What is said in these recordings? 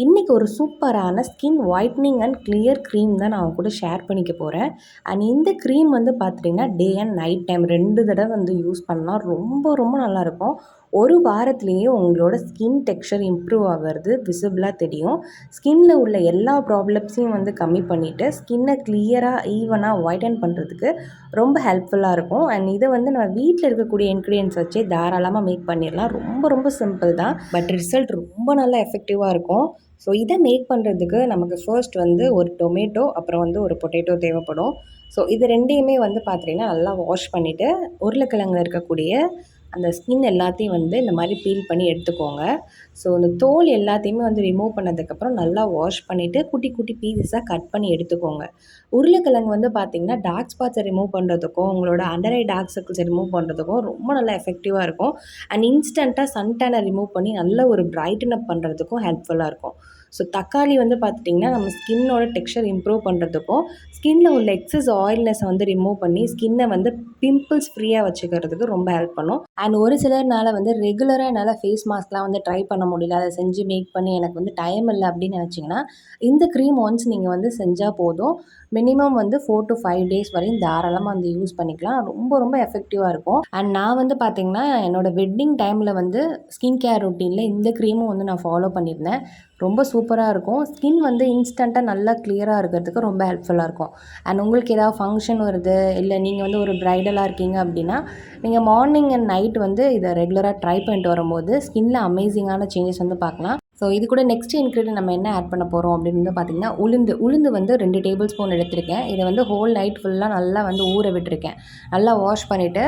இன்றைக்கி ஒரு சூப்பரான skin whitening and clear cream தான் நான் கூட ஷேர் பண்ணிக்க போகிறேன் அண்ட் இந்த க்ரீம் வந்து பார்த்துட்டிங்கன்னா டே அண்ட் நைட் டைம் ரெண்டு தடவை வந்து யூஸ் பண்ணால் ரொம்ப ரொம்ப நல்லாயிருக்கும் ஒரு வாரத்துலேயே உங்களோட ஸ்கின் டெக்ஸ்சர் இம்ப்ரூவ் ஆகிறது விசிபிளாக தெரியும். ஸ்கின்னில் உள்ள எல்லா ப்ராப்ளம்ஸையும் வந்து கம்மி பண்ணிவிட்டு ஸ்கின்னை கிளியராக ஈவனாக ஒயிட்டன் பண்ணுறதுக்கு ரொம்ப ஹெல்ப்ஃபுல்லாக இருக்கும். அண்ட் இதை வந்து நம்ம வீட்டில் இருக்கக்கூடிய இன்க்ரீடியன்ஸ் வச்சே தாராளமாக மேக் பண்ணிடலாம். ரொம்ப ரொம்ப சிம்பிள் தான். பட் ரிசல்ட் ரொம்ப நல்லா எஃபெக்டிவாக இருக்கும். ஸோ இதை மேக் பண்ணுறதுக்கு நமக்கு ஃபர்ஸ்ட் வந்து ஒரு டொமேட்டோ அப்புறம் வந்து ஒரு பொட்டேட்டோ தேவைப்படும். ஸோ இது ரெண்டையுமே வந்து பார்த்திங்கன்னா நல்லா வாஷ் பண்ணிவிட்டு உருளைக்கிழங்குல இருக்கக்கூடிய அந்த ஸ்கின் எல்லாத்தையும் வந்து இந்த மாதிரி பீல் பண்ணி எடுத்துக்கோங்க. ஸோ இந்த தோல் எல்லாத்தையுமே வந்து ரிமூவ் பண்ணதுக்கப்புறம் நல்லா வாஷ் பண்ணிவிட்டு குட்டி குட்டி பீசஸாக கட் பண்ணி எடுத்துக்கோங்க. உருளைக்கிழங்கு வந்து பார்த்திங்கன்னா டார்க் ஸ்பாட்ஸை ரிமூவ் பண்ணுறதுக்கும் உங்களோட அண்டர் ஐ டார்க் சர்க்கிள்ஸை ரிமூவ் பண்ணுறதுக்கும் ரொம்ப நல்லா எஃபெக்டிவாக இருக்கும். அண்ட் இன்ஸ்டண்ட்டாக சன்டேனை ரிமூவ் பண்ணி நல்ல ஒரு பிரைட்டன் அப் பண்ணுறதுக்கும் ஹெல்ப்ஃபுல்லாக இருக்கும். ஸோ தக்காளி வந்து பார்த்துட்டிங்கன்னா நம்ம ஸ்கின்னோட டெக்ஸ்சர் இம்ப்ரூவ் பண்ணுறதுக்கும் ஸ்கின்னில் உள்ள எக்ஸஸ் ஆயில்னஸை வந்து ரிமூவ் பண்ணி ஸ்கின்னை வந்து பிம்பிள்ஸ் ஃப்ரீயாக வச்சுக்கிறதுக்கு ரொம்ப ஹெல்ப் பண்ணும். அண்ட் ஒரு சிலர்னால வந்து ரெகுலராக என்னால் ஃபேஸ் மாஸ்க்லாம் வந்து ட்ரை பண்ண முடியல. அதை செஞ்சு மேக் பண்ணி எனக்கு வந்து டைம் இல்லை அப்படின்னு நினச்சிங்கன்னா இந்த க்ரீம் ஒன்ஸ் நீங்கள் வந்து செஞ்சால் போதும். மினிமம் வந்து ஃபோர் டு ஃபைவ் டேஸ் வரையும் தாராளமாக வந்து யூஸ் பண்ணிக்கலாம். ரொம்ப ரொம்ப எஃபெக்டிவாக இருக்கும். அண்ட் நான் வந்து பார்த்திங்கன்னா என்னோடய வெட்டிங் டைமில் வந்து ஸ்கின் கேர் ரொட்டீனில் இந்த க்ரீமும் வந்து நான் ஃபாலோ பண்ணியிருந்தேன். ரொம்ப சூப்பராக இருக்கும். ஸ்கின் வந்து இன்ஸ்டண்ட்டாக நல்லா கிளியராக இருக்கிறதுக்கு ரொம்ப ஹெல்ப்ஃபுல்லாக இருக்கும். அண்ட் உங்களுக்கு ஏதாவது ஃபங்க்ஷன் வருது இல்லை நீங்கள் வந்து ஒரு ப்ரைடலாக இருக்கீங்க அப்படின்னா நீங்கள் மார்னிங் அண்ட் நைட் வந்து இதை ரெகுலராக ட்ரை பண்ணிட்டு வரும்போது ஸ்கின்னில் அமேசிங்கான சேஞ்சஸ் வந்து பார்க்கலாம். ஸோ இது கூட நெக்ஸ்ட் இன்க்ரீடியன் நம்ம என்ன ஆட் பண்ண போகிறோம் அப்படின்னு வந்து பார்த்திங்கன்னா உளுந்து. உளுந்து வந்து ரெண்டு டேபிள் ஸ்பூன் எடுத்திருக்கேன். இதை வந்து ஹோல் நைட் ஃபுல்லாக நல்லா வந்து ஊற விட்டுருக்கேன். நல்லா வாஷ் பண்ணிவிட்டு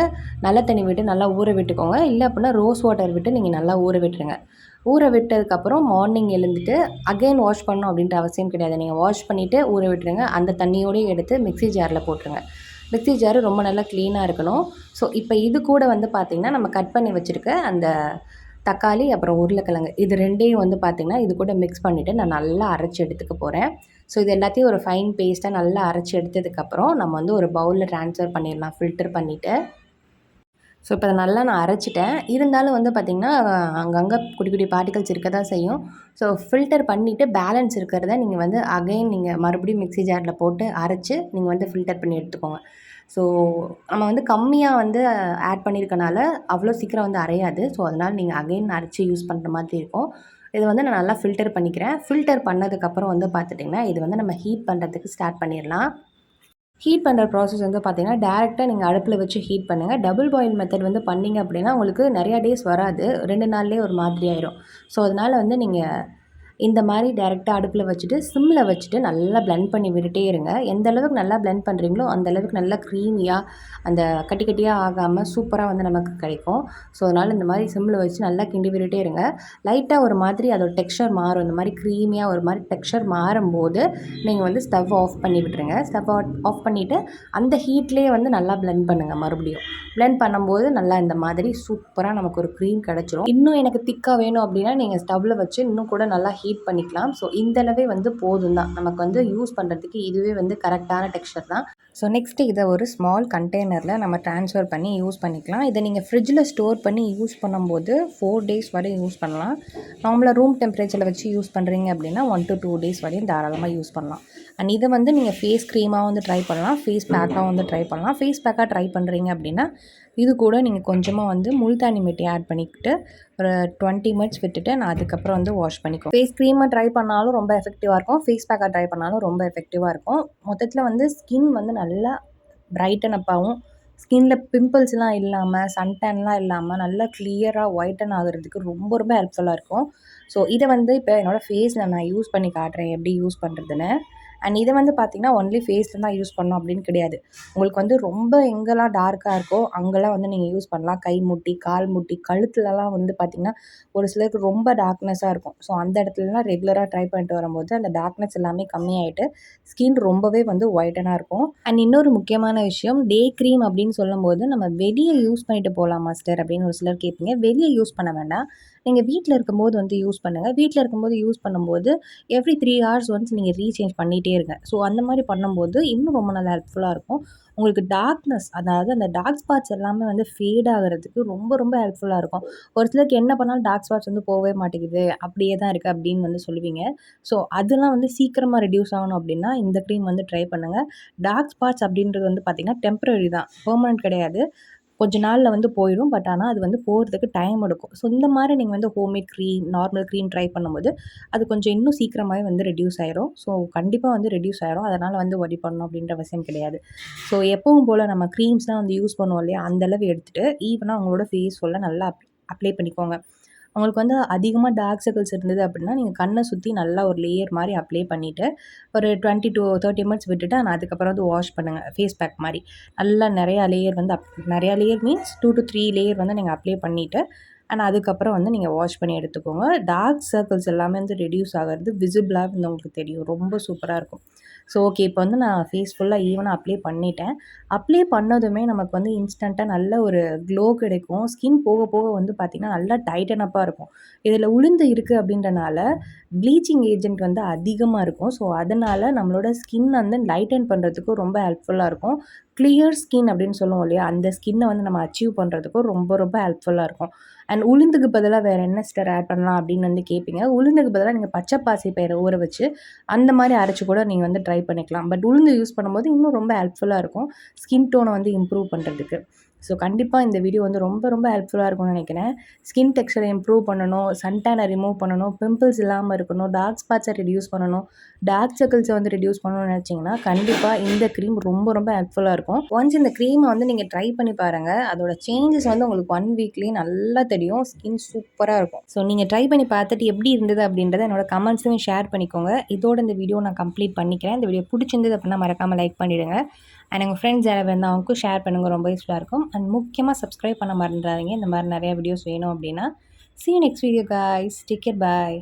நல்ல தண்ணி விட்டு நல்லா ஊற விட்டுக்கோங்க. இல்லை அப்படின்னா ரோஸ் வாட்டர் விட்டு நீங்கள் நல்லா ஊற விட்டுருங்க. ஊற விட்டதுக்கப்புறம் மார்னிங் எழுந்துட்டு அகைன் வாஷ் பண்ணணும் அப்படின்ற அவசியம் கிடையாது. நீங்கள் வாஷ் பண்ணிவிட்டு ஊற விட்டுருங்க. அந்த தண்ணியோடய எடுத்து மிக்ஸி ஜாரில் போட்டுருங்க. மிக்ஸி ஜாரு ரொம்ப நல்லா க்ளீனாக இருக்கணும். ஸோ இப்போ இது கூட வந்து பார்த்திங்கன்னா நம்ம கட் பண்ணி வச்சுருக்க அந்த தக்காளி அப்புறம் உருளைக்கிழங்கு. இது ரெண்டையும் வந்து பார்த்திங்கன்னா இது கூட மிக்ஸ் பண்ணிவிட்டு நான் நல்லா அரைச்சி எடுத்துக்க போகிறேன் ஸோ இது எல்லாத்தையும் ஒரு ஃபைன் பேஸ்ட்டாக நல்லா அரைச்சி எடுத்ததுக்கப்புறம் நம்ம வந்து ஒரு பவுலில் ட்ரான்ஸ்ஃபர் பண்ணிடலாம் ஃபில்டர் பண்ணிவிட்டு ஸோ இப்போ அதை நல்லா நான் அரைச்சிட்டேன். இருந்தாலும் வந்து பார்த்திங்கன்னா அங்கங்கே குட்டி குட்டி பார்ட்டிகல்ஸ் இருக்க தான் செய்யும். ஸோ ஃபில்டர் பண்ணிவிட்டு பேலன்ஸ் இருக்கிறத நீங்கள் வந்து அகைன் நீங்கள் மறுபடியும் மிக்ஸி ஜாரில் போட்டு அரைச்சி நீங்கள் வந்து ஃபில்டர் பண்ணி எடுத்துக்கோங்க. ஸோ நம்ம வந்து கம்மியாக வந்து ஆட் பண்ணியிருக்கனால அவ்வளோ சீக்கிரம் வந்து அரையாது. ஸோ அதனால் நீங்கள் அகைன் அரைச்சி யூஸ் பண்ணுற மாதிரி இருக்கும். இது வந்து நான் நல்லா ஃபில்டர் பண்ணிக்கிறேன். ஃபில்டர் பண்ணதுக்கப்புறம் வந்து பார்த்துட்டிங்கன்னா இது வந்து நம்ம ஹீட் பண்ணுறதுக்கு ஸ்டார்ட் பண்ணிடலாம். ஹீட் பண்ணுற ப்ராசஸ் வந்து பார்த்திங்கன்னா டேரெக்டாக நீங்கள் அடுப்பில் வச்சு ஹீட் பண்ணுங்கள் டபுள் பாயில் மெத்தட் வந்து பண்ணிங்க அப்படின்னா உங்களுக்கு நிறையா டேஸ் வராது. ரெண்டு நாள்லேயே ஒரு மாதிரி ஆயிரும். ஸோ அதனால் வந்து நீங்கள் இந்த மாதிரி டேரெக்டாக அடுப்பில் வச்சுட்டு சிம்மில் வச்சுட்டு நல்லா பிளெண்ட் பண்ணி விட்டுட்டே இருங்க. எந்த அளவுக்கு நல்லா பிளெண்ட் பண்ணுறீங்களோ அந்த அளவுக்கு நல்லா க்ரீமியாக அந்த கட்டி கட்டியாக ஆகாமல் சூப்பராக வந்து நமக்கு கிடைக்கும். ஸோ அதனால் இந்த மாதிரி சிம்மில் வச்சு நல்லா கிண்டி விட்டுட்டே இருங்க. லைட்டாக ஒரு மாதிரி அதோட டெக்ஸ்சர் மாறும். இந்த மாதிரி க்ரீமியாக ஒரு மாதிரி டெக்ஸ்சர் மாறும்போது நீங்கள் வந்து ஸ்டவ் ஆஃப் பண்ணி விட்டுருங்க. ஸ்டவ் ஆஃப் பண்ணிவிட்டு அந்த ஹீட்லேயே வந்து நல்லா பிளெண்ட் பண்ணுங்கள் மறுபடியும். பிளெண்ட் பண்ணும்போது நல்லா இந்த மாதிரி சூப்பராக நமக்கு ஒரு க்ரீம் கிடச்சிரும். இன்னும் எனக்கு திக்காக வேணும் அப்படின்னா நீங்கள் ஸ்டவ்வில் வச்சு இன்னும் கூட நல்லா ஹீட் பண்ணிக்கலாம். ஸோ இந்தளவே வந்து போதும் தான் நமக்கு வந்து யூஸ் பண்ணுறதுக்கு இதுவே வந்து கரெக்டான டெக்ஸ்சர் தான். ஸோ நெக்ஸ்ட்டு இதை ஒரு ஸ்மால் கண்டெய்னரில் நம்ம ட்ரான்ஸ்ஃபர் பண்ணி யூஸ் பண்ணிக்கலாம். இதை நீங்கள் ஃப்ரிட்ஜில் ஸ்டோர் பண்ணி யூஸ் பண்ணும்போது ஃபோர் டேஸ் வரை யூஸ் பண்ணலாம். நார்மலாக ரூம் டெம்பரேச்சரில் வச்சு யூஸ் பண்ணுறீங்க அப்படின்னா ஒன் டு டூ டேஸ் வரையும் தாராளமாக யூஸ் பண்ணலாம். அண்ட் இதை வந்து நீங்கள் ஃபேஸ் க்ரீமாக வந்து ட்ரை பண்ணலாம் ஃபேஸ் பேக்காக வந்து ட்ரை பண்ணலாம். ஃபேஸ் பேக்காக ட்ரை பண்ணுறீங்க அப்படின்னா இது கூட நீங்கள் கொஞ்சமாக வந்து முல்தானி மெட்டி ஆட் பண்ணிக்கிட்டு ஒரு டுவெண்ட்டி மினிட்ஸ் விட்டுட்டு நான் அதுக்கப்புறம் வந்து வாஷ் பண்ணிக்குவேன். ஃபேஸ் க்ரீமை ட்ரை பண்ணாலும் ரொம்ப எஃபெக்டிவாக இருக்கும். ஃபேஸ் பேக்காக ட்ரை பண்ணாலும் ரொம்ப எஃபெக்டிவாக இருக்கும். மொத்தத்தில் வந்து ஸ்கின் வந்து நல்லா பிரைட்டன் அப்பாகவும் ஸ்கின்ல பிம்பிள்ஸ்லாம் இல்லாமல் சன்டேன்லாம் இல்லாமல் நல்லா கிளியராக ஒயிட்டன் ஆகுறதுக்கு ரொம்ப ரொம்ப ஹெல்ப்ஃபுல்லாக இருக்கும். ஸோ இதை வந்து இப்போ என்னோடய ஃபேஸில் நான் யூஸ் பண்ணி காட்டுறேன். எப்படி யூஸ் பண்ணுறதுன்னு அண்ட் இதை வந்து பார்த்திங்கன்னா ஒன்லி ஃபேஸில் தான் யூஸ் பண்ணணும் அப்படின்னு கிடையாது. உங்களுக்கு வந்து ரொம்ப எங்கெல்லாம் டார்க்காக இருக்கோ அங்கெல்லாம் வந்து நீங்கள் யூஸ் பண்ணலாம். கை முட்டி கால் முட்டி கழுத்துலலாம் வந்து பார்த்திங்கன்னா ஒரு சிலருக்கு ரொம்ப டார்க்னஸாக இருக்கும். ஸோ அந்த இடத்துலலாம் ரெகுலராக ட்ரை பண்ணிட்டு வரும்போது அந்த டார்க்னஸ் எல்லாமே கம்மியாயிட்டு ஸ்கின் ரொம்பவே வந்து ஒயிட்டனாக இருக்கும். அண்ட் இன்னொரு முக்கியமான விஷயம் டே க்ரீம் அப்படின்னு சொல்லும்போது நம்ம வெளியே யூஸ் பண்ணிட்டு போகலாம் மாஸ்டர் அப்படின்னு ஒரு சிலர் கேட்பீங்க. வெளியே யூஸ் பண்ண வேண்டாம். நீங்கள் வீட்டில் இருக்கும்போது வந்து யூஸ் பண்ணுங்கள் வீட்டில் இருக்கும்போது யூஸ் பண்ணும்போது எவ்ரி த்ரீ ஹவர்ஸ் ஒன்ஸ் நீங்கள் ரீசேஞ்ச் பண்ணிகிட்டே இருங்க ஸோ அந்த மாதிரி பண்ணும்போது இன்னும் ரொம்ப நல்லா ஹெல்ப்ஃபுல்லாக இருக்கும். உங்களுக்கு டார்க்னஸ் அதாவது அந்த டார்க் ஸ்பாட்ஸ் எல்லாமே வந்து ஃபேட் ஆகிறதுக்கு ரொம்ப ரொம்ப ஹெல்ப்ஃபுல்லாக இருக்கும். ஒரு சிலருக்கு என்ன பண்ணாலும் டார்க் ஸ்பாட்ஸ் வந்து போகவே மாட்டேங்குது. அப்படியே தான் இருக்குது அப்படின்னு வந்து சொல்லுவீங்க. ஸோ அதெல்லாம் வந்து சீக்கிரமாக ரெடியூஸ் ஆகணும் அப்படின்னா இந்த க்ரீம் வந்து ட்ரை பண்ணுங்கள் டார்க் ஸ்பாட்ஸ் அப்படின்றது வந்து பார்த்திங்கன்னா டெம்பரரி தான். பெர்மனன்ட் கிடையாது. கொஞ்ச நாளில் வந்து போயிடும். பட் ஆனால் அது வந்து போகிறதுக்கு டைம் எடுக்கும். ஸோ இந்த மாதிரி நீங்கள் வந்து homemade cream normal cream try பண்ணும்போது அது கொஞ்சம் இன்னும் சீக்கிரமாகவே வந்து ரெடியூஸ் ஆயிரும். ஸோ கண்டிப்பாக வந்து ரெடியூஸ் ஆயிரும். அதனால் வந்து ஒடி பண்ணணும் அப்படின்ற அவசியம் கிடையாது. ஸோ எப்பவும் போல் நம்ம க்ரீம்ஸ்லாம் வந்து யூஸ் பண்ணுவோம் இல்லையா? அந்தளவு எடுத்துகிட்டு ஈவனாக உங்களோட ஃபேஸ் ஃபுல்லாக நல்லா அப் அப்ளை பண்ணிக்கோங்க. உங்களுக்கு வந்து அதிகமாக டார்க் சர்க்கிள்ஸ் இருந்தது அப்படின்னா நீங்கள் கண்ணை சுற்றி நல்லா ஒரு லேயர் மாதிரி அப்ளை பண்ணிவிட்டு ஒரு டுவெண்ட்டி டூ தேர்ட்டி மினிட்ஸ் விட்டுட்டு ஆனால் அதுக்கப்புறம் வந்து வாஷ் பண்ணுங்கள் ஃபேஸ் பேக் மாதிரி. நல்லா நிறையா லேயர் வந்து அப் நிறையா layer means two to three layer வந்து நீங்கள் அப்ளை பண்ணிவிட்டு அண்ட் அதுக்கப்புறம் வந்து நீங்கள் வாஷ் பண்ணி எடுத்துக்கோங்க. டார்க் சர்க்கிள்ஸ் எல்லாமே வந்து ரெடியூஸ் ஆகிறது விசிபிளாக வந்து உங்களுக்கு தெரியும். ரொம்ப சூப்பராக இருக்கும். ஸோ ஓகே இப்போ வந்து நான் ஃபேஸ் ஃபுல்லாக ஈவனாக அப்ளை பண்ணிட்டேன். அப்ளை பண்ணதுமே நமக்கு வந்து இன்ஸ்டண்ட்டாக நல்ல ஒரு க்ளோ கிடைக்கும். ஸ்கின் போக போக வந்து பார்த்திங்கன்னா நல்லா டைட்டன் அப்பாக இருக்கும். இதில் உளுந்து இருக்குது அப்படின்றனால ப்ளீச்சிங் ஏஜென்ட் வந்து அதிகமாக இருக்கும். ஸோ அதனால் நம்மளோட ஸ்கின் வந்து லைட்டன் பண்ணுறதுக்கும் ரொம்ப ஹெல்ப்ஃபுல்லாக இருக்கும். கிளியர் ஸ்கின் அப்படின்னு சொல்லுவோம் இல்லையா? அந்த ஸ்கின்னை வந்து நம்ம அச்சீவ் பண்ணுறதுக்கும் ரொம்ப ரொம்ப ஹெல்ப்ஃபுல்லாக இருக்கும். அண்ட் உளுந்துக்கு பதிலாக வேறு என்ன ஸ்டர் ஆட் பண்ணலாம் அப்படின்னு வந்து கேட்பீங்க உளுந்துக்கு பதிலாக நீங்கள் பச்சை பாசி பயிரை ஊற வச்சு அந்த மாதிரி அரைச்சி கூட நீங்கள் வந்து ட்ரை பண்ணிக்கலாம். பட் உளுந்து யூஸ் பண்ணும்போது இன்னும் ரொம்ப ஹெல்ப்ஃபுல்லாக இருக்கும். ஸ்கின் டோனை வந்து இம்ப்ரூவ் பண்ணுறதுக்கு ஸோ கண்டிப்பாக இந்த வீடியோ வந்து ரொம்ப ரொம்ப ஹெல்ப்ஃபுல்லாக இருக்கும்னு நினைக்கிறேன். ஸ்கின் டெக்ஸ்டரை இம்ப்ரூவ் பண்ணணும் சன்டேனை ரிமூவ் பண்ணணும் பிம்பிள்ஸ் இல்லாமல் இருக்கணும் டார்க் ஸ்பாட்ஸை ரெடியூஸ் பண்ணணும் டார்க் சர்க்கிள்ஸை வந்து ரிடியூஸ் பண்ணணும்னு நினச்சிங்கன்னா கண்டிப்பாக இந்த க்ரீம் ரொம்ப ரொம்ப ஹெல்ப்ஃபுல்லாக இருக்கும். ஒன்ஸ் இந்த க்ரீமை வந்து நீங்கள் ட்ரை பண்ணி பாருங்கள் அதோட சேஞ்சஸ் வந்து உங்களுக்கு ஒன் வீக்லேயே நல்லா தெரியும் ஸ்கின் சூப்பராக இருக்கும். ஸோ நீங்கள் ட்ரை பண்ணி பார்த்துட்டு எப்படி இருந்தது அப்படின்றத என்னோட கமெண்ட்ஸையும் ஷேர் பண்ணிக்கோங்க. இதோட இந்த வீடியோ நான் கம்ப்ளீட் பண்ணிக்கிறேன். இந்த வீடியோ பிடிச்சிருந்தது அப்படின்னா மறக்காமல் லைக் பண்ணிவிடுங்க அண்ட் எங்கள் ஃப்ரெண்ட்ஸ் யாராவது இருந்தால் ஷேர் பண்ணுங்கள் ரொம்ப யூஸ்ஃபுல்லாக இருக்கும். அண்ட் முக்கியமாக சப்ஸ்கிரைப் பண்ண மறந்துடாதீங்க. இந்த மாதிரி நிறையா வீடியோஸ் வேணும் அப்படின்னா see next video guys take care bye